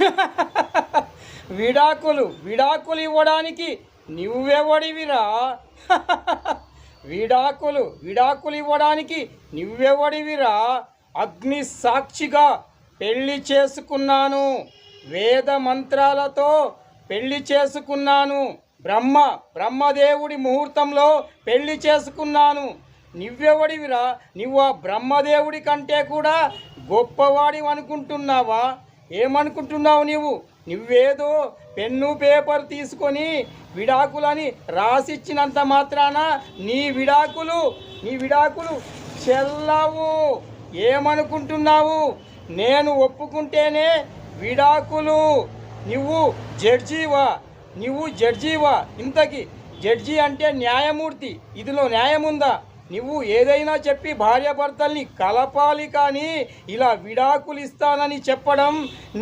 విడాకులు విడాకులు ఇవ్వడానికి నువ్వెవడివిరా? విడాకులు విడాకులు ఇవ్వడానికి నువ్వెవడివిరా? అగ్ని సాక్షిగా పెళ్ళి చేసుకున్నాను. వేద మంత్రాలతో పెళ్ళి చేసుకున్నాను. బ్రహ్మ బ్రహ్మదేవుడి ముహూర్తంలో పెళ్ళి చేసుకున్నాను. నువ్వెవడివిరా? నువ్వు ఆ బ్రహ్మదేవుడి కంటే కూడా గొప్పవాడి అనుకుంటున్నావా ఏమనుకుంటున్నావు నీవు? నువ్వేదో పెన్ను పేపర్ తీసుకొని విడాకులని రాసిచ్చినంత మాత్రాన నీ విడాకులు నీ విడాకులు చెల్లవు. ఏమనుకుంటున్నావు? నేను ఒప్పుకుంటేనే విడాకులు. నువ్వు జడ్జీవా? నువ్వు జడ్జీవా? ఇంతకి జడ్జి అంటే న్యాయమూర్తి. ఇదిలో న్యాయం ఉందా నువ్వు ఏదైనా చెప్పి భార్యాభర్తల్ని కలపాలి కానీ ఇలా విడాకులు ఇస్తానని చెప్పడం